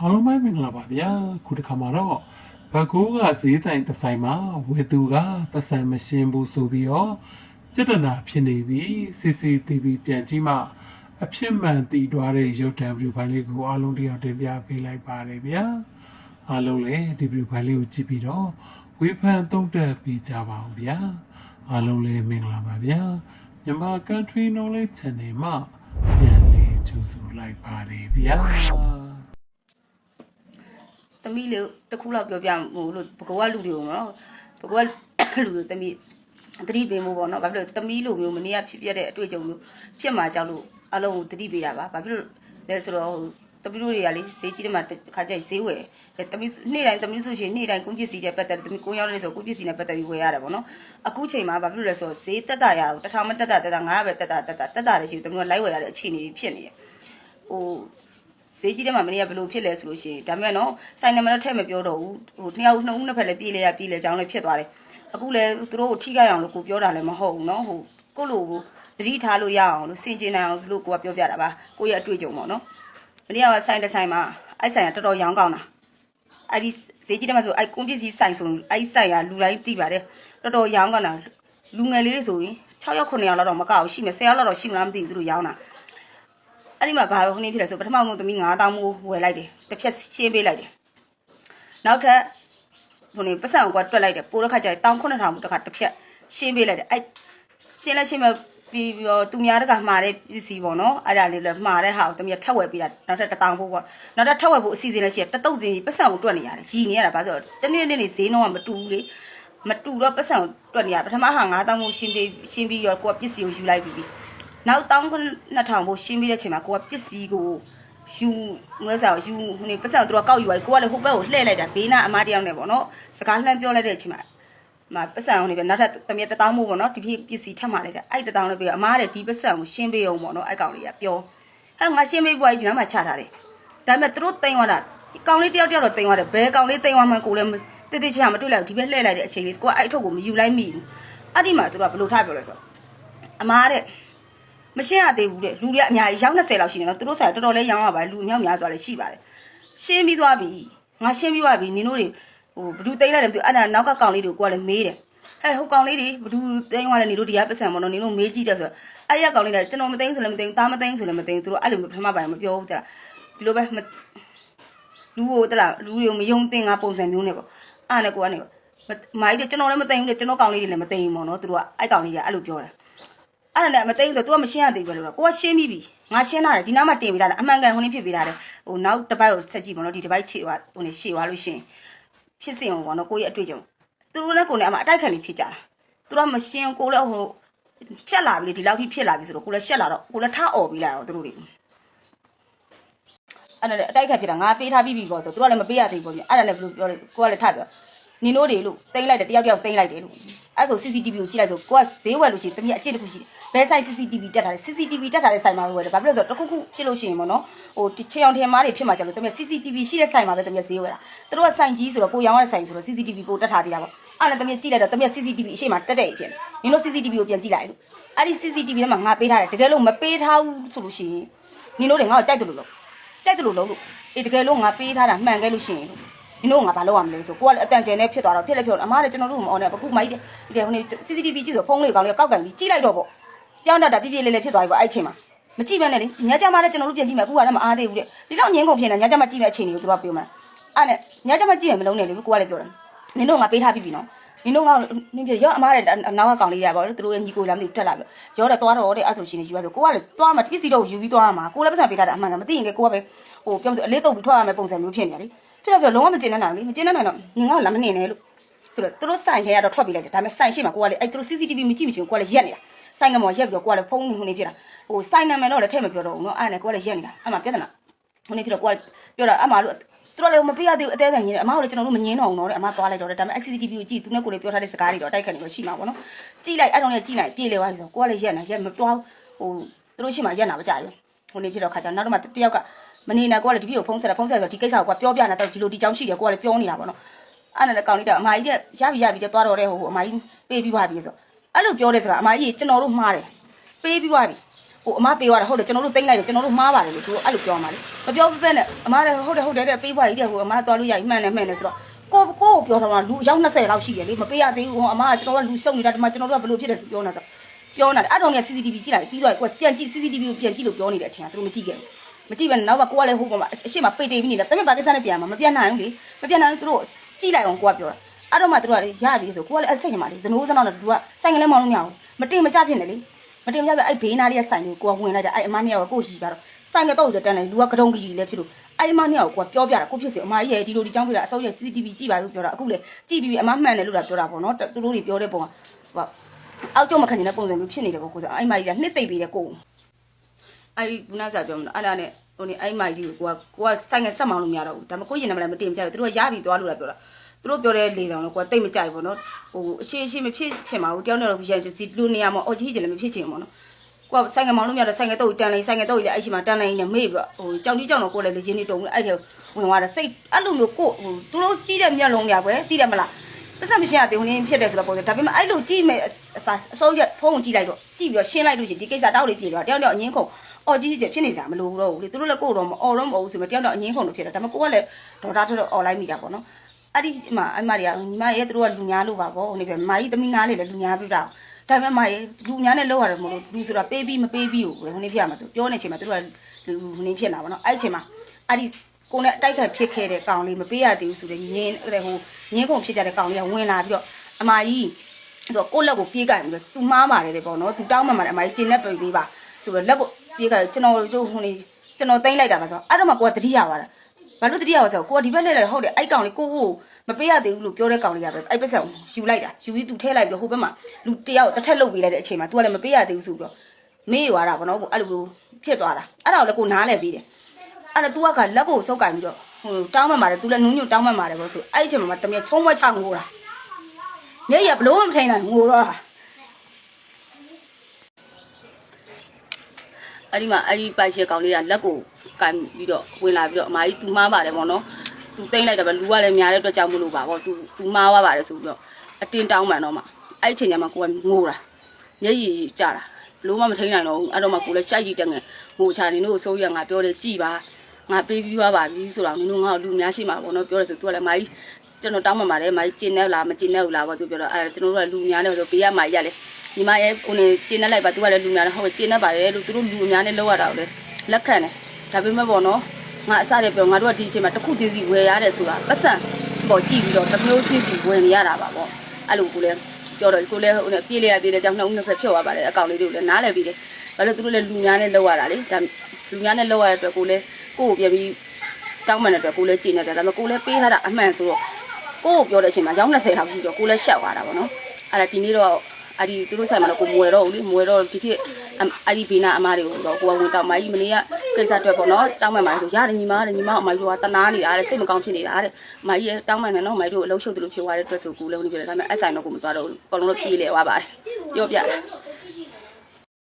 အားလုံးပဲမင်္ဂလာပါဗျာခုတစ်ခါမှာတော့ဘကိုးကဈေးတိုင်တစ်ဆိုင်မှာဝေသူကပတ်စံမရှင်းဘူးဆိုပြီးတော့ပြဿနာဖြစ်နေပြီ CCTV ပြန်ကြည့်မှအဖြစ်မှန်တည်သွားတဲ့ရုပ်သံဗီဒီယိုဖိုင်လေးကိုအားလုံးတရားတင်ပြပေးလိုက်ပါတယ်ဗျာအားလုံးလည်းဒီဗီဒီယိုဖိုင်လေးကိုကြည့်ပြီးတော့ဝေဖန်သုံးသပ်ပြီးကြပါဦးဗျာအားလုံးလည်းမင်္ဂလာပါဗျာမြန်မာ Country Knowledge Channel မှာပြန်လေးကြိုဆိုလိုက်ပါတယ်ဗျာ သမီးလေးတစ်ခုလောက်ပြောပြမို့လို့ဘကောကလူတွေကိုနော်ဘကောကလူတွေသမီးတတိပေးမို့ပေါ့နော်ဘာဖြစ်လို့သမီးလိုမျိုးမနေ့ကဖြစ်ပြတဲ့အတွေ့အကြုံမျိုးဖြစ်မှာကြောက်လို့အလုံးကိုတတိပေးတာပါဘာဖြစ်လို့လဲဆိုတော့ဟိုသမီးတို့တွေကလေဈေးကြီးတဲ့မှာခါကျဈေးဝယ်သမီးနေ့တိုင်းသမီးဆိုရှင်နေ့တိုင်းကုန်းပစ္စည်းတွေပတ်သက်သမီးကိုရောက်နေဆိုကုန်းပစ္စည်းနဲ့ပတ်သက်ပြီးဝယ်ရတယ်ပေါ့နော်အခုချိန်မှာဘာဖြစ်လို့လဲဆိုတော့ဈေးတက်တာရအောင်တစ်ထောင်မတက်တာတက်တာငါးပဲတက်တာတက်တာတက်တာလည်းရှိဘူးသမီးကလိုက်ဝယ်ရတဲ့အခြေအနေဖြစ်နေတယ်ဟို ဈေးကြီးတဲ့မှာမနေ့ကဘယ်လိုဖြစ်လဲဆိုလို့ရှိရင်ဒါမဲ့နော်စိုင်နံပါတ်တော့ထည့်မပြောတော့ဘူးဟိုနှစ်ယောက်နှစ်ဦးနှစ်ဖက်လည်းပြေးလေရပြေးလေကြောင်းလည်းဖြစ်သွားတယ်အခုလည်းသူတို့ကိုထိခိုက်အောင်လို့ကိုပြောတာလည်းမဟုတ်ဘူးနော်ဟိုကိုလိုကိုသတိထားလို့ရအောင်လို့စင်ကျင်နိုင်အောင်လို့ကိုကပြောပြတာပါကိုရဲ့အတွေ့အကြုံပေါ့နော်မနေ့ကဆိုင်တစ်ဆိုင်မှာအဲ့ဆိုင်ကတော်တော်ရောင်းကောင်းတာအဲ့ဒီဈေးကြီးတဲ့မှာဆိုအဲ့ကွန်ပစ္စည်းဆိုင်ဆိုအဲ့ဒီဆိုင်ကလူတိုင်းသိပါတယ်တော်တော်ရောင်းကောင်းတာလူငယ်လေးတွေဆိုရင်6ရောက်9ရောက်လောက်တော့မကောက်ဘူးရှိမယ်10ရောက်လောက်တော့ရှိမလားမသိဘူးသူတို့ရောင်းတာ အဲ့ဒီမှာဘာဟိုနေ့ဖြစ်လဲဆိုပထမဆုံးသမီး9000မိုးဝယ်လိုက်တယ်တစ်ဖြက်ရှင်းပေးလိုက်တယ်နောက်ထပ်ဟိုနေ့ပတ်စံကွာတွက်လိုက်တယ်ပိုးတစ်ခါကျရင်19000မိုးတစ်ခါတစ်ဖြက်ရှင်းပေးလိုက်တယ်အဲ့ရှင်းလဲရှင်းမပြီးပြီးတော့သူများတကမှားတဲ့ပစ္စည်းပေါ့နော်အဲ့ဒါလေးလည်းမှားတဲ့ဟာကိုသမီးထက်ဝယ်ပေးတာနောက်ထပ်1000ဖို့ပေါ့နောက်ထပ်ထက်ဝယ်ဖို့အစီအစဉ်လည်းရှိတယ်တတုတ်စင်းပတ်စံကိုတွက်နေရတယ်ရီနေရတာဘာလို့တနေ့နေ့နေ့ဈေးနှုန်းကမတူဘူးလေမတူတော့ပတ်စံကိုတွက်နေရပထမဟာ9000မိုးရှင်းပေးရှင်းပြီးတော့ကိုကပစ္စည်းကိုယူလိုက်ပြီးပြီ နောက်တောင်း2000ဘို့ရှင်းပြီးတဲ့ချိန်မှာကိုကပစ္စည်းကိုယူငွေစာကိုယူဟိုနေပတ်စံသူကကောက်ယူသွားကိုကလည်းဟိုဘက်ကိုလှည့်လိုက်တာဘေးနာအမတယောက်နဲ့ပေါ့နော်စကားလှမ်းပြောလိုက်တဲ့အချိန်မှာမပတ်စံဟိုနေပဲနောက်ထပ်တမရတတောင်းမို့ပေါ့နော်ဒီပြပစ္စည်းထပ်มาလိုက်တာအဲ့တတောင်းလည်းပြီးအမားတဲ့ဒီပတ်စံကိုရှင်းပေးအောင်ပေါ့နော်အဲ့ကောင်လေးကပြောဟဲ့ငါရှင်းပေးပွားကြီးဒီနားမှာချထားတယ်ဒါပေမဲ့သူတို့တိန်သွားတာကောင်လေးတယောက်တယောက်တော့တိန်သွားတယ်ဘယ်ကောင်လေးတိန်သွားမှကိုလည်းတိတိကျကျမတွေ့လိုက်ဘူးဒီဘက်လှည့်လိုက်တဲ့အချိန်လေးကိုကအဲ့အထုပ်ကိုမယူလိုက်မိဘူးအဲ့ဒီမှာသူတို့ကဘယ်လိုထားပြောလဲဆိုအမားတဲ့ မရှင်းရသေးဘူးတဲ့လူတွေကအများကြီးရောင်း20လောက်ရှိနေတော့သူတို့ဆိုင်တော်တော်လေးရောင်းရပါတယ်လူအများများစွာလည်းရှိပါတယ်ရှင်းပြီးသွားပြီငါရှင်းပြီးသွားပြီနင်တို့တွေဟိုဘဒူတိမ့်လိုက်တယ်မသိဘူးအဲ့ဒါနောက်ကကောင်လေးတွေကိုကိုကလည်းမေးတယ်ဟဲ့ဟိုကောင်လေးတွေဘဒူတိမ့်သွားတယ်နင်တို့ဒီကပတ်စံမလို့နင်တို့မေးကြည့်တယ်ဆိုတော့အဲ့ရကောင်လေးလည်းကျွန်တော်မသိဘူးဆိုလည်းမသိဘူးသားမသိဘူးဆိုလည်းမသိဘူးသူတို့အဲ့လိုပထမပိုင်းမပြောဘူးတဲ့ဒီလိုပဲလူကိုတဲ့လားလူတွေကိုမယုံတင်ငါပုံစံမျိုးနဲ့ပေါ့အဲ့နဲ့ကိုကနေမိုင်းတဲ့ကျွန်တော်လည်းမသိဘူးလေကျွန်တော်ကောင်လေးတွေလည်းမသိဘူးပေါ့နော်သူတို့ကအဲ့ကောင်လေးကအဲ့လိုပြောတယ် အဲ့ဒါနဲ့မသိဘူးဆို तू ကမရှင်းရသေးဘူးလို့ကိုကရှင်းပြီးပြီငါရှင်းလာတယ်ဒီနားမှာတင်ပေးတာအမှန်ကန်ဟိုနေ့ဖြစ်ပေးတာတယ်ဟိုနောက်တစ်ပတ်ကိုဆက်ကြည့်ပါတော့ဒီတစ်ပတ်ခြေသွားဟိုနေ့ရှေ့သွားလို့ရှရင်ဖြစ်စဉ်ပေါ့နော်ကိုရဲ့အတွေ့အကြုံသူတို့လည်းကိုနဲ့အမအတိုက်ခံနေဖြစ်ကြတာသူတို့ကမရှင်းကိုလည်းဟိုချက်လာပြီလေဒီလောက်ထိဖြစ်လာပြီဆိုတော့ကိုလည်းရှက်လာတော့ကိုလည်းထားអော်ပြီးလိုက်အောင်သူတို့တွေအဲ့ဒါလည်းအတိုက်ခံဖြစ်တာငါပေးထားပြီးပြီပေါ့ဆိုသူတို့ကလည်းမပေးရသေးဘူးပေါ့အဲ့ဒါလည်းဘယ်လိုပြောလဲကိုကလည်းထားပြော နင်တို့တွေလို့တိမ့်လိုက်တယ်တယောက်တယောက်တိမ့်လိုက်တယ်လို့အဲ့ဆို CCTV ကိုကြည့်လိုက်ဆိုကိုကဈေးဝယ်လို့ရှိရင်တမီးအကျင့်တစ်ခုရှိတယ်ဘယ်ဆိုင် CCTV တက်ထားလဲ CCTV တက်ထားတဲ့ဆိုင်မှာပဲဝယ်တယ်ဘာဖြစ်လို့လဲဆိုတော့တစ်ခုခုဖြစ်လို့ရှိရင်ပေါ့နော်ဟိုချေအောင်ထင်မားတွေဖြစ်မှာကြလို့တမီး CCTV ရှိတဲ့ဆိုင်မှာပဲတမီးဈေးဝယ်တာသူတို့ကဆိုင်ကြီးဆိုတော့ကိုရောင်းရတဲ့ဆိုင်ဆိုတော့ CCTV ပိုတက်ထားသေးတာပေါ့အဲ့ဒါတမီးကြည့်လိုက်တော့တမီး CCTV အရှိမတက်တဲ့ဖြစ်နေနင်တို့ CCTV ကိုပြန်ကြည့်လိုက်လို့အဲ့ဒီ CCTV ထဲမှာငါပေးထားတယ်တကယ်လို့မပေးထားဘူးဆိုလို့ရှိရင်နင်တို့တွေငါ့ကိုကြိုက်တယ်လို့လို့ကြိုက်တယ်လို့လို့လို့အေးတကယ်လို့ငါပေးထားတာမှန်ခဲ့လို့ရှိရင် နင်တို့ငါဘာလုပ်ရမလဲဆိုကိုကလည်းအတန်ကျန်နဲ့ဖြစ်သွားတော့ဖြစ်လည်းဖြစ်တော့အမားလည်းကျွန်တော်တို့မအောင်နဲ့အခုမိုက်တယ်ဒီဟိုနေ CCTV ကြည့်ဆိုဖုန်းလေးကောင်းလေးကောက်ကန်ပြီးကြည့်လိုက်တော့ပေါ့ကြောင်းတတ်တာပြပြလေးလေးဖြစ်သွားပြီပေါ့အဲ့ချိန်မှာမကြည့်မဲနဲ့လေညကြမှာလည်းကျွန်တော်တို့ပြန်ကြည့်မယ်အခုကလည်းမအားသေးဘူးတဲ့ဒီလောက်ငင်းကုန်ဖြစ်နေညကြမှာကြည့်မယ့်အချိန်တွေကိုသူကပြောမှာအဲ့နဲ့ညကြမှာကြည့်မယ်မလုံးနဲ့လေကိုကလည်းပြောတယ်နင်တို့ငါပေးထားပြီးပြီနော်နင်တို့ကနင်ပြရောအမားတဲ့နောက်ကကောင်လေးရပါတော့သူတို့ရဲ့ညီကိုလာမသိတက်လာပြီရောတဲ့သွားတော့တဲ့အဲ့ဆိုရှင်နေယူရဆိုကိုကလည်းသွားမှာပစ္စည်းတော့ယူပြီးသွားမှာကိုလည်းပတ်စံပေးထားတာအမှန်ကမသိရင်လေကိုကပဲဟိုပြောမစအလေးတုပ်ပြီးထွက်ရမယ့်ပုံစံမျိုးဖြစ်နေတယ်လေ ဖြစ်တော့ပြောလုံးဝမကျင်တဲ့နိုင်လေမကျင်တဲ့နိုင်တော့ငင်ကလာမနေနဲ့လို့ဆိုတော့သူတို့ဆိုင်ထဲကတော့ထွက်ပြီးလိုက်တယ်ဒါပေမဲ့ဆိုင်ရှိမှာကိုကလည်းအဲ့သူတို့ CCTV မကြည့်မချင်ကိုကလည်းရက်နေတာဆိုင်ကမော်ရက်ပြီးတော့ကိုကလည်းဖုန်းဟိုနေဖြစ်တာဟိုဆိုင်နာမည်တော့လည်းထည့်မပြောတော့ဘူးเนาะအဲ့နဲ့ကိုကလည်းရက်နေတာအမှပြဿနာဟိုနေဖြစ်တော့ကိုကပြောတာအမှလို့သူတို့လည်းမပြရသေးဘူးအသေးဆိုင်ကြီးတယ်အမကလည်းကျွန်တော်တို့မငင်းတော့ဘူးเนาะတဲ့အမသွားလိုက်တော့တယ်ဒါပေမဲ့ CCTV ကိုကြည့်သူနဲ့ကိုလည်းပြောထားတဲ့စကားတွေတော့တိုက်ခတ်နေလို့ရှိမှာပေါ့နော်ကြည့်လိုက်အဲ့တော့လည်းကြည့်လိုက်ပြေးလေသွားပြီဆိုကိုကလည်းရက်နေရက်မသွားဟိုသူတို့ရှိမှရက်နာမကြဘူးဟိုနေဖြစ်တော့ခါကျနောက်တော့မှတယောက်က မနေနဲ့ကိုကလည်းဒီပြကိုဖုန်းဆက်တယ်ဖုန်းဆက်ဆိုဒီကိစ္စကိုကပြောပြနေတာတော့ဒီလိုဒီကြောင်းရှိတယ်ကိုကလည်းပြောနေတာပေါ့နော်အဲ့နဲ့ကောင်လေးတော့အမကြီးကရပြီရပြီကျသွားတော့တဲ့ဟိုအမကြီးပေးပြီးပါပြီဆိုအဲ့လိုပြောတဲ့စကားအမကြီးကျွန်တော်တို့မှားတယ်ပေးပြီးပါပြီဟိုအမပေးသွားတယ်ဟုတ်တယ်ကျွန်တော်တို့တိတ်လိုက်တယ်ကျွန်တော်တို့မှားပါတယ်လို့သူအဲ့လိုပြောမှာလေမပြောဘဲနဲ့အမလည်းဟုတ်တယ်ဟုတ်တယ်တဲ့ပေးသွားကြီးတဲ့ဟိုအမသွားလို့ရမှန်တယ်မှန်တယ်ဆိုတော့ကိုကိုပြောတော့လူရောက်20လောက်ရှိတယ်လေမပေးရသေးဘူးဟိုအမကကျွန်တော်ကလူရှုံနေတာဒီမှာကျွန်တော်တို့ကဘယ်လိုဖြစ်တယ်ဆိုပြောနေတာဆိုပြောနေတာအဲ့တော့နေ CCTV ကြည့်လိုက်ပြီးသွားကိုပြန်ကြည့် CCTV ကိုပြန်ကြည့်လို့ပြောနေတဲ့အချိန်ကသူတို့မကြည့်ခဲ့ဘူး မကြည့်ပဲနောက်ကကိုကလည်းဟိုကောင်အရှိမပိတ်တိတ်ပြီးနေတာတမင်ပါကိစ္စနဲ့ပြန်မှာမပြန်နိုင်ဘူးလေမပြန်နိုင်ဘူးသူတို့ကြည့်လိုက်အောင်ကိုကပြောတာအဲ့တော့မှသူတို့ကလေရပြီဆိုကိုကလည်းအဲ့စိတ်ထဲမှာလေဇနိုးစနောက်တော့သူကဆိုင်ကလေးမောင်းလို့မရဘူးမတင်မကြဖြစ်နေလေမတင်မကြပြအဲ့ဘေးနားလေးကဆိုင်လေးကိုကဝင်လိုက်တာအဲ့အမနှစ်ယောက်ကကိုရှိကြတော့ဆိုင်ကတော့တန်းလိုက်လူကကတုံးကြီးလည်းဖြစ်လို့အဲ့အမနှစ်ယောက်ကပြောပြတာကိုဖြစ်စီအမကြီးရဲ့ဒီလိုဒီကြောင်းပြတာအစိုးရ CCTV ကြည့်ပါလို့ပြောတာအခုလေကြည့်ပြီးအမမှန်တယ်လို့လာပြောတာပေါ့နော်သူတို့တွေပြောတဲ့ပုံကဟိုအောက်ကျုံမခံနေတဲ့ပုံစံမျိုးဖြစ်နေတယ်ပေါ့ကိုစားအဲ့မကြီးကနှစ်သိပ်ပြီးတဲ့ကို အဲ့ဒီခုနကစားပြောမလို့အဲ့ဒါနဲ့ဟိုနေအဲ့မိုက်ကြီးကိုကိုကကိုကဆိုင်ငယ်ဆက်မောင်းလို့မရတော့ဘူးဒါပေမဲ့ကိုရင်နံပါတ်လည်းမတင်ကြဘူးသူတို့ကရပြီသွားလို့လည်းပြောတာသူတို့ပြောတဲ့လေတောင်တော့ကိုကတိတ်မကြိုက်ဘူးနော်ဟိုအရှိအရှိမဖြစ်ချင်ပါဘူးတယောက်နဲ့တော့ရန်စီလူနေရမှာအော်ကြီးချင်လည်းမဖြစ်ချင်ဘူးပေါ့နော်ကိုကဆိုင်ငယ်မောင်းလို့မရတော့ဆိုင်ငယ်တော့တန်လိုက်ဆိုင်ငယ်တော့လည်းအဲ့ရှိမှာတန်လိုက်နေမေ့ပြီးတော့ဟိုကြောင်ကြီးကြောင်တော့ကိုလည်းလေချင်းနေတုံပြီးအဲ့ထဲဝင်သွားတယ်စိတ်အဲ့လိုမျိုးကိုဟိုသူတို့ကြီးတဲ့မျက်လုံးရကွယ်သိတယ်မလားပတ်စံမရှိရသေးဘူးနင်းဖြစ်တယ်ဆိုတော့ပုံစံဒါပေမဲ့အဲ့လိုကြည့်မယ်အစားအစိုးရဖုန်းကြည့်လိုက်တော့ကြည့်ပြီးတော့ရှင်းလိုက်လို့ရှိရင်ဒီကိစ္စတောက်လေးပြေသွားတယောက်တယောက်အငင်းခုန် အော်ကြီးကြီးဖြစ်နေစရာမလိုတော့ဘူးလေသူတို့လည်းကိုယ်တော့မအော်တော့မဟုတ်ဘူးဆိုမှတယောက်တယောက်အငင်းခုန်လို့ဖြစ်တာဒါပေမဲ့ကိုကလည်းဒေါ်တာထွက်တော့အော်လိုက်မိတာပေါ့နော်အဲ့ဒီမှာအမတွေကညီမရဲ့သူတို့ကလူညာလို့ပါပေါ့ဟိုနေပြမာကြီးသမီးနားလေးလည်းလူညာပြတာဒါပေမဲ့မရဲ့လူညာနဲ့လောက်ရတယ်မလို့လူဆိုတာပေးပြီးမပေးပြီးကိုဟိုနေဖြစ်ရမှာဆိုပြောနေချိန်မှာသူတို့ကလူဟိုနေဖြစ်နေတာပေါ့နော်အဲ့ဒီချိန်မှာအဲ့ဒီကိုနဲ့အတိုက်ခိုက်ဖြစ်ခဲ့တဲ့ကောင်လေးမပေးရသေးဘူးဆိုတော့ညင်းတဲ့ဟိုညင်းကုန်ဖြစ်ကြတဲ့ကောင်လေးကဝင်လာပြီးတော့အမကြီးဆိုတော့ကိုလက်ကိုပြေးကန်ပြီးတော့သူမှားပါတယ်လေပေါ့နော်သူတောင်းမှမှာတယ်အမကြီးကျင်နဲ့ပြေးပါဆိုတော့လက်ကို ပြေးကန်ကျွန်တော်တို့ဟိုနေကျွန်တော်တိမ့်လိုက်တာပါဆိုတော့အဲ့တော့မှကိုကတတိယပါတာဘာလို့တတိယပါဆိုတော့ကိုကဒီဘက်လှည့်လိုက်ဟုတ်တယ်အဲ့ကောင်လေးကိုကိုမပေးရသေးဘူးလို့ပြောတဲ့ကောင်လေးကပဲအဲ့ပတ်ဆက်ယူလိုက်တာယူပြီးသူထဲလိုက်ပြီးဟိုဘက်မှာလူတယောက်တစ်ထက်လုတ်ပေးလိုက်တဲ့အချိန်မှာ तू ကလည်းမပေးရသေးဘူးဆိုပြီးတော့မေးရွာတာပေါ့နော်အဲ့လိုဖြစ်သွားတာအဲ့ဒါကိုလည်းကိုနားလဲပြီးတယ် အဲ့ဒါ तू ကလက်ကိုစုပ်ကင်ပြီးတော့ဟိုတောင်းမှမှာတယ် तू လည်းနုံညွတ်တောင်းမှမှာတယ်ပေါ့ဆိုအဲ့ဒီအချိန်မှာတမီးချုံးဝက်ချငိုတာမျက်ရည်ဘလို့မထိန်နိုင်ငိုတော့ အဲ့ဒီမှာအဲ့ဒီပိုက်ရှက်ကောင်လေးကလက်ကိုကန်ပြီးတော့ဝင်လာပြီးတော့အမကြီးသူမားပါတယ်ပေါ့နော်သူတိမ့်လိုက်တာပဲလူကလည်းများတဲ့အတွက်ကြောင့်မလို့ပါပေါ့သူသူမားသွားပါတယ်ဆိုပြီးတော့အတင်းတောင်းပန်တော့မှအဲ့အချိန်ကျမှကိုကငိုတာမျက်ရည်ကျတာလုံးဝမထိန်နိုင်တော့ဘူးအဲ့တော့မှကိုလည်းရှိုက်ကြည့်တဲ့ငယ်ငိုချာနေလို့အစိုးရငါပြောတယ်ကြည်ပါငါပေးပြီးသွားပါပြီဆိုတော့နင်တို့ငါ့ကိုလူများရှိမှာပေါ့နော်ပြောတယ်ဆိုသူကလည်းမကြီးကျွန်တော်တောင်းပန်ပါတယ်မကြီးကျင်နေလားမကျင်နေဘူးလားပေါ့သူပြောတော့အဲ့ကျွန်တော်တို့ကလူများနေလို့ဘေးကမကြီးရလဲ ညီမရဲ့ကိုနေကျင်းနေလိုက်ပါ तू ကလည်းလူများတယ်ဟုတ်ကျင်းနေပါတယ်လို့သူတို့လူများနေလောက်ရတာကိုလေလက်ခံတယ်ဒါပေမဲ့ပေါ့နော်ငါအစတည်းပြောငါတို့ကဒီအချိန်မှာတစ်ခုချင်းစီဝယ်ရတယ်ဆိုတာပတ်စံပေါ့ကြည့်ပြီးတော့တစ်မျိုးချင်းစီဝယ်နေရတာပါပေါ့အဲ့လိုကိုလည်းပြောတော့ကိုလည်းဟိုနဲ့ပြေးလေရပြေးလေကြောင့်နှုတ်နှစ်ဖက်ဖြုတ်သွားပါတယ်အကောင်လေးတွေကိုလည်းနားလည်ပြီးတယ်ဘာလို့သူတို့လည်းလူများနဲ့လောက်ရတာလေဒါလူများနဲ့လောက်ရတဲ့အတွက်ကိုလည်းကိုယ့်ကိုပြန်ပြီးတောင်းမှန်တဲ့အတွက်ကိုလည်းကြည်နေတယ်ဒါပေမဲ့ကိုလည်းပေးထားတာအမှန်ဆိုတော့ကိုယ့်ကိုပြောတဲ့အချိန်မှာရောင်း20လောက်ရှိတော့ကိုလည်းရှောက်သွားတာပေါ့နော်အဲ့ဒါဒီနေ့တော့ အဲ့ဒီသူတို့ဆိုင်မှာတော့ကိုမွေတော့ဘူးလေမွေတော့ဒီဖြစ်အဲ့ဒီဘေးနာအမားတွေကိုတော့ကိုကဝင်တောင်းမကြီးမနေ့ကကိစ္စအတွက်ပေါ့နော်တောင်းမှန်ပါဆိုရတယ်ညီမရတယ်ညီမအမကြီးကတနာနေတာတဲ့စိတ်မကောင်းဖြစ်နေတာတဲ့အမကြီးတောင်းမှန်တယ်နော်အမကြီးတို့အလုံးရှုပ်တယ်လို့ဖြစ်သွားတဲ့အတွက်ဆိုကူလည်းဝင်ပြတယ်ဒါပေမဲ့အဲ့ဆိုင်တော့ကိုမသွားတော့ဘူးအကုန်လုံးတော့ပြေးလေသွားပါတယ်ပြောပြတယ်